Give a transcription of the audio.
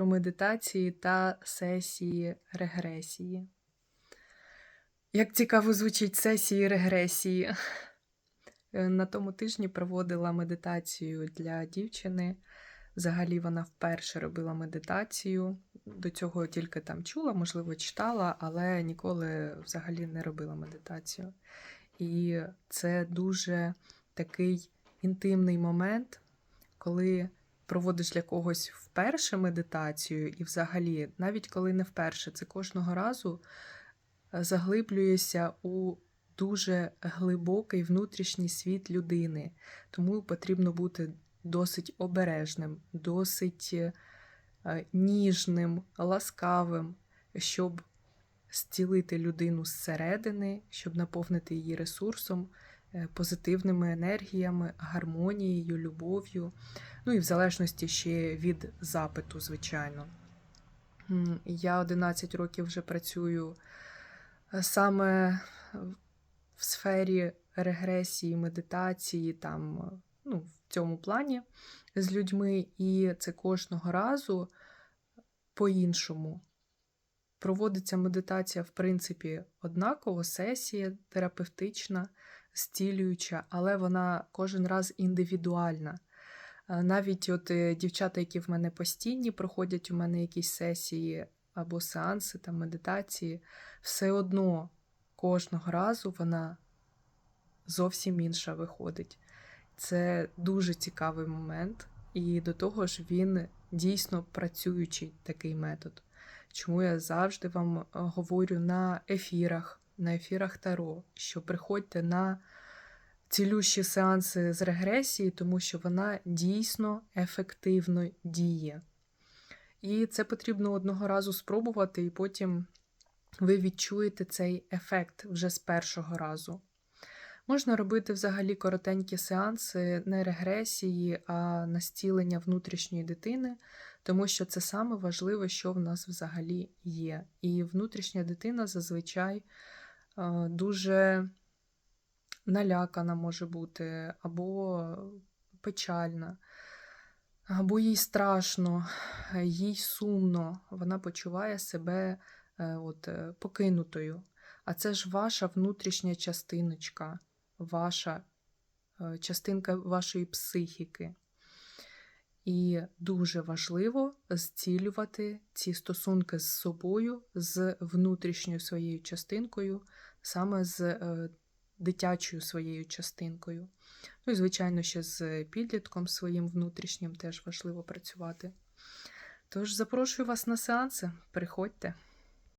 про медитації та сесії регресії. Як цікаво звучить сесії регресії. Е, На тому тижні проводила медитацію для дівчини. Взагалі вона вперше робила медитацію. До цього тільки там чула, можливо, читала, але ніколи взагалі не робила медитацію. І це дуже такий інтимний момент, коли проводиш для когось вперше медитацію, і взагалі, навіть коли не вперше, це кожного разу е, заглиблюєшся у дуже глибокий внутрішній світ людини. Тому потрібно бути досить обережним, досить е, ніжним, ласкавим, щоб зцілити людину зсередини, щоб наповнити її ресурсом, позитивними енергіями, гармонією, любов'ю. Ну і в залежності ще від запиту, звичайно. Я 11 років вже працюю е, саме в сфері регресії, медитації, там, е, ну, в цьому плані з людьми, і це кожного разу по-іншому. Проводиться медитація, в принципі, однаково, сесія терапевтична, зцілююча, але вона кожен раз індивідуальна. Е, Навіть от е, дівчата, які в мене постійні, проходять у мене якісь сесії або сеанси там, медитації, все одно кожного разу вона зовсім інша виходить. Це дуже цікавий момент, і до того ж він дійсно працюючий такий метод. Чому я завжди вам е, говорю на ефірах, на ефірах Таро, що приходьте на цілющі сеанси з регресії, тому що вона дійсно ефективно діє. І це потрібно одного разу спробувати, і потім ви відчуєте цей ефект вже з першого разу. Можна робити взагалі коротенькі сеанси не регресії, а настілення внутрішньої дитини, тому що це саме важливе, що в нас взагалі є. І внутрішня дитина зазвичай дуже налякана може бути, або печальна, або їй страшно, їй сумно, вона почуває себе е, от, е, покинутою. А це ж ваша внутрішня частиночка, ваша е, частинка вашої психіки. І дуже важливо зцілювати ці стосунки з собою, з внутрішньою своєю частинкою, саме з е, дитячою своєю частинкою. Ну і, звичайно, ще з підлітком своїм внутрішнім теж важливо працювати. Тож запрошую вас на сеанси, приходьте.